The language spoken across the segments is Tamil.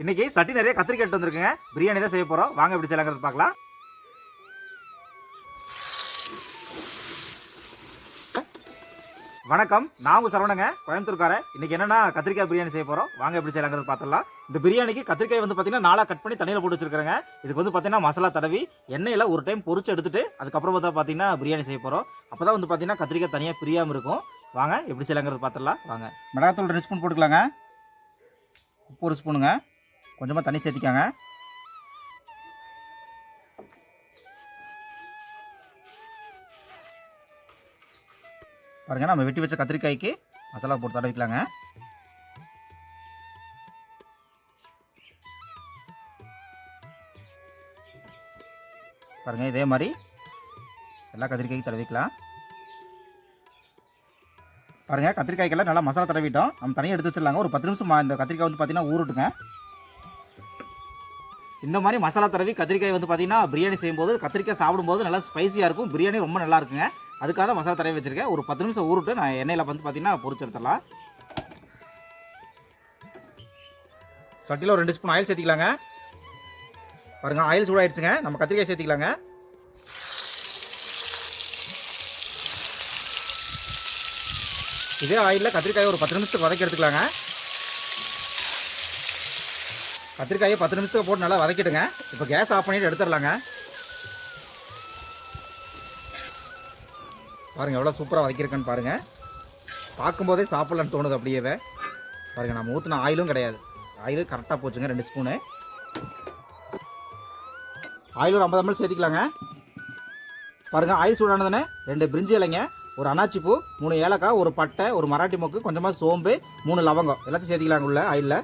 இன்னைக்கு சட்டி நிறைய கத்திரிக்காய் எடுத்து வந்திருக்குங்க. பிரியாணி தான் செய்ய போறோம். வாங்க எப்படி செய்யலாங்கிறது பார்க்கலாம். வணக்கம். நான் உங்க சரவணங்க கோயம்புத்தூர்காரன் இன்னைக்கு என்னன்னா கத்திரிக்காய் பிரியாணி செய்ய போறோம். வாங்க எப்படி செய்யலாங்கிறது பார்த்துடலாம். இந்த பிரியாணிக்கு கத்திரிக்காய் வந்து பார்த்தீங்கன்னா நாளா கட் பண்ணி தண்ணியில் போட்டு வச்சிருக்காங்க இதுக்கு வந்து பார்த்தீங்கன்னா மசாலா தடவி எண்ணெயில் ஒரு டைம் பொறிச்சு எடுத்துட்டு அதுக்கப்புறம் பார்த்தா பார்த்தீங்கன்னா பிரியாணி செய்ய போகிறோம் அப்போ தான் வந்து பார்த்தீங்கன்னா கத்திரிக்காய் தனியாக பிரியாமல் இருக்கும். வாங்க எப்படி செய்யலாங்கிறது பார்த்துடலாம். வாங்க. மிளகாத்தூள் ரெண்டு ஸ்பூன் போட்டுக்கலாங்க. உப்பு ஒரு ஸ்பூனுங்க. கொஞ்சமாக தண்ணி சேர்த்திக்காங்க. பாருங்கள் நம்ம வெட்டி வச்ச கத்திரிக்காய்க்கு மசாலா போட்டு தடவிக்கலாங்க பாருங்கள் இதே மாதிரி எல்லா கத்திரிக்காய்க்கும் தடவிக்கலாம் பாருங்கள் கத்திரிக்காய்க்கெல்லாம் நல்லா மசாலா தடவிட்டோம். நம்ம தனியாக எடுத்து வச்சிடலாங்க. ஒரு பத்து நிமிஷம் இந்த கத்திரிக்காய் வந்து பார்த்தீங்கன்னா ஊருட்டுங்க இந்த மாதிரி மசாலா தடவி கத்திரிக்காய் வந்து பார்த்தீங்கன்னா பிரியாணி செய்யும்போது கத்திரிக்காய் சாப்பிடும்போது நல்லா ஸ்பைசியாக இருக்கும். பிரியாணி ரொம்ப நல்லா இருக்குங்க. அதுக்காக தான் மசாலா தடவி வச்சுருக்கேன். ஒரு பத்து நிமிஷம் ஊருட்டு நான் எண்ணெயில் வந்து பார்த்தீங்கன்னா பொறிச்செடுத்துடலாம் சட்டியில் ஒரு ரெண்டு ஸ்பூன் ஆயில் சேர்த்திக்கலாங்க. பாருங்க ஆயில் சூடாயிடுச்சுங்க நம்ம கத்திரிக்காய் சேர்த்திக்கலாங்க. இதே ஆயிலில் கத்திரிக்காயை ஒரு பத்து நிமிஷத்துக்கு வதக்கி எடுத்துக்கலாங்க. கத்திரிக்காயை பத்து நிமிஷத்துக்கு போட்டு நல்லா வதக்கிடுங்க. இப்போ கேஸ் ஆஃப் பண்ணிட்டு எடுத்துடலாங்க. பாருங்க எவ்வளோ சூப்பராக வதக்கியிருக்கேன்னு பாருங்கள் பார்க்கும்போதே சாப்பிட்லான்னு தோணுது அப்படியே பாருங்கள் நம்ம ஊற்றின ஆயிலும் கிடையாது. ஆயிலும் கரெக்டாக போச்சுங்க ரெண்டு ஸ்பூனு ஆயில் ஒரு ஐம்பது ml சேர்த்திக்கலாங்க. பாருங்க ஆயில் சூடானதுன்னு ரெண்டு பிரிஞ்சு இலைங்க ஒரு அனாச்சி பூ மூணு ஏலக்காய் ஒரு பட்டை ஒரு மராட்டி மொக்கு கொஞ்சமாக சோம்பு மூணு லவங்கம். எல்லாத்தையும் சேர்த்திக்கலாங்க உள்ள ஆயிலில்.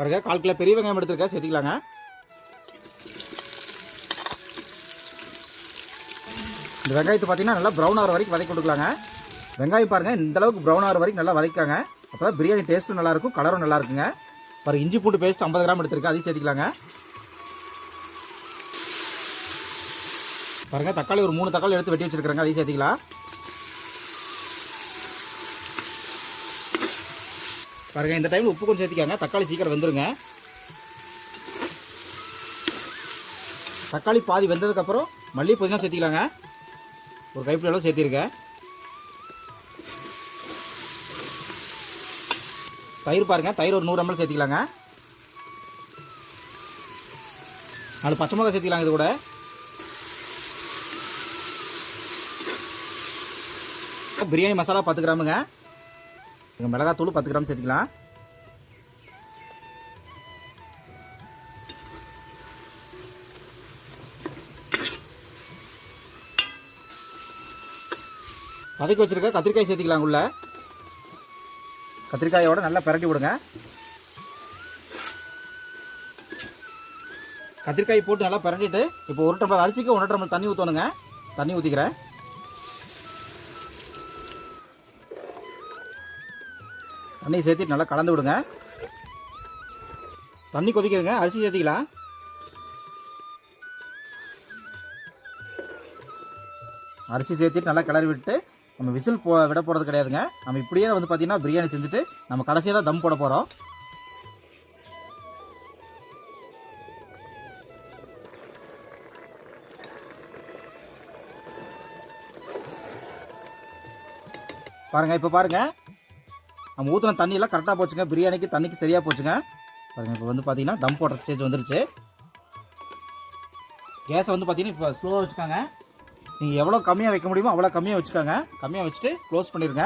பாருங்க கால் கிலோ பெரிய வெங்காயம் எடுத்துருக்கேன் சேர்த்திக்கலாங்க. இந்த வெங்காயத்தை பார்த்தீங்கன்னா நல்லா ப்ரௌன் ஆகிற வரைக்கும் வதக்கி கொடுக்கலாங்க. வெங்காயம் பாருங்க இந்த அளவுக்கு ப்ரௌன் ஆகிற வரைக்கும் நல்லா வதக்காங்க. அப்போ பிரியாணி டேஸ்ட்டும் நல்லாயிருக்கும் கலரும் நல்லா இருக்குங்க. பாருங்க இஞ்சி பூண்டு பேஸ்ட் ஐம்பது கிராம் எடுத்துருக்கேன் அதையும் சேர்த்திக்கலாங்க. பாருங்க தக்காளி ஒரு மூணு தக்காளி எடுத்து வெட்டி வச்சிருக்காங்க அதையும் சேர்த்திக்கலாம். பாருங்க இந்த டைம்ல உப்பு கொஞ்சம் சேர்த்திக்காங்க தக்காளி சீக்கிரம் வெந்துருங்க. தக்காளி பாதி வெந்ததுக்கு அப்புறம் மல்லி புதினா சேர்த்திக்கலாங்க. ஒரு கைப்பிடி அளவு சேர்த்திருக்கேன் தயிர் பாருங்க தயிர் ஒரு நூறு ml சேர்த்திக்கலாங்க. நாலு பச்சை மிளகா சேர்த்திக்கலாங்க இது கூட. பிரியாணி மசாலா பத்து கிராமுங்க. இங்கே மிளகாத்தூள் பத்து கிராம் சேர்த்துக்கலாம். வதக்கி வச்சுருக்க கத்திரிக்காய் சேர்த்திக்கலாம் உள்ள. கத்திரிக்காயோடு நல்லா பிரட்டி விடுங்க. கத்திரிக்காய் போட்டு நல்லா பிரட்டிட்டு இப்போ ஒரு டம்ளர் அரிசிக்கு ஒன்றரை டம்ளர் தண்ணி ஊற்றணுங்க தண்ணி ஊற்றிக்கிறேன் தண்ணி சேர்த்து நல்லா கலந்து விடுங்க. தண்ணி கொதிக்கிறதுங்க அரிசி சேர்த்திக்கலாம். அரிசி சேர்த்துட்டு நல்லா கிளறி விட்டு நம்ம விசில் போ விட போகிறது கிடையாதுங்க. நம்ம இப்படியே வந்து பார்த்தீங்கன்னா பிரியாணி செஞ்சுட்டு நம்ம கடைசியாக தான் தம் போட போகிறோம் பாருங்கள் இப்போ பாருங்கள் நம்ம ஊற்றின தண்ணியெல்லாம் கரெக்டாக போச்சுங்க. பிரியாணிக்கு தண்ணிக்கு சரியாக போச்சுங்க. பாருங்கள் இப்போ வந்து பார்த்தீங்கன்னா தம் போடுற ஸ்டேஜ் வந்துருச்சு. கேஸை வந்து பார்த்தீங்கன்னா இப்போ ஸ்லோவாக வச்சுக்காங்க. நீங்கள் எவ்வளோ கம்மியாக வைக்க முடியுமோ அவ்வளோ கம்மியாக வச்சுக்கோங்க. கம்மியாக வச்சுட்டு க்ளோஸ் பண்ணிடுங்க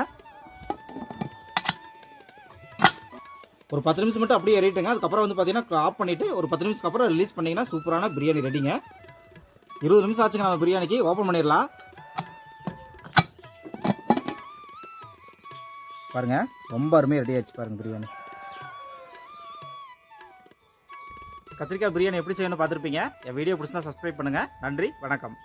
ஒரு பத்து நிமிஷம் மட்டும் அப்படியே ஏறிட்டுங்க அதுக்கப்புறம் வந்து பார்த்தீங்கன்னா ஆஃப் பண்ணிவிட்டு ஒரு பத்து நிமிஷத்துக்கு அப்புறம் ரிலீஸ் பண்ணிங்கன்னா சூப்பரான பிரியாணி ரெடிங்க இருபது நிமிஷம் ஆச்சுங்க நம்ம பிரியாணிக்கு. ஓப்பன் பண்ணிடலாம். பாருங்க ரொம்ப அருமையாக ரெடி ஆச்சு பாருங்க பிரியாணி. கத்திரிக்காய் பிரியாணி எப்படி செய்யணும்னு பார்த்துருப்பீங்க. என் வீடியோ பிடிச்சிருந்தா சப்ஸ்கிரைப் பண்ணுங்கள் நன்றி வணக்கம்.